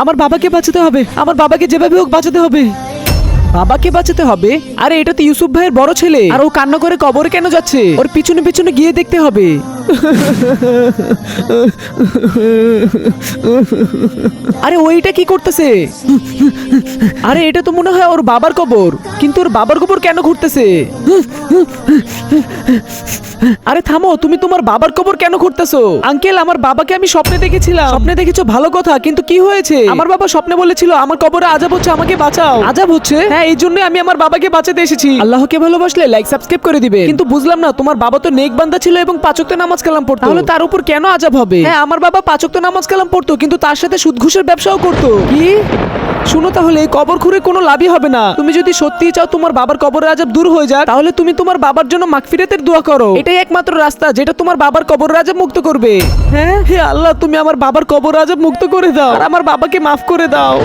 আমার বাবাকে বাঁচাতে হবে। আমার বাবাকে যেভাবে হোক বাঁচাতে হবে। বাবাকে বাঁচাতে হবে? আরে, এটা তো ইউসুফ ভাইয়ের বড় ছেলে। আর ও কান্না করে কবর কেন যাচ্ছে? ওর পিছনে পিছনে গিয়ে দেখতে হবে। আরে ওইটা কি করতেছে? আরে, এটা তো মনে হয় ওর বাবার কবর। কিন্তু ওর বাবার কবর কেন ঘুরতেছে? আরে থামো তুমি তোমার বাবার কবর কেন ঘুরতেছো? আঙ্কেল আমার বাবাকে আমি স্বপ্নে দেখেছিলাম। স্বপ্নে দেখেছ ভালো কথা কিন্তু কি হয়েছে? আমার বাবা স্বপ্নে বলেছিল আমার কবরে আজাব হচ্ছে আমাকে বাঁচাও। আজাব হচ্ছে? হ্যাঁ এই জন্য আমি আমার বাবাকে বাঁচাতে এসেছি। আল্লাহকে ভালোবাসলে লাইক সাবস্ক্রাইব করে দিবে। কিন্তু বুঝলাম না তোমার বাবা তো নেক বান্দা ছিল এবং পাঁচক্ত নামাজ কালাম পড়তো। তাহলে তার উপর কেন আজাব হবে? হ্যাঁ আমার বাবা পাঁচক্ত নামাজ কালাম পড়তো কিন্তু তার সাথে সুদ ঘুষের ব্যবসাও করতো। কি? শুনো তাহলে, কবর খুঁড়ে কোনো লাভই হবে না। তুমি যদি সত্যি চাও তোমার বাবার কবরের আজাব দূর হয়ে যাক, তাহলে তুমি তোমার বাবার জন্য মাগফিরাতের দোয়া করো। এটাই একমাত্র রাস্তা যেটা তোমার বাবার কবরের আজাব মুক্ত করবে। হ্যাঁ? হে আল্লাহ, তুমি আমার বাবার কবর আজাব মুক্ত করে দাও। আর আমার বাবাকে মাফ করে দাও।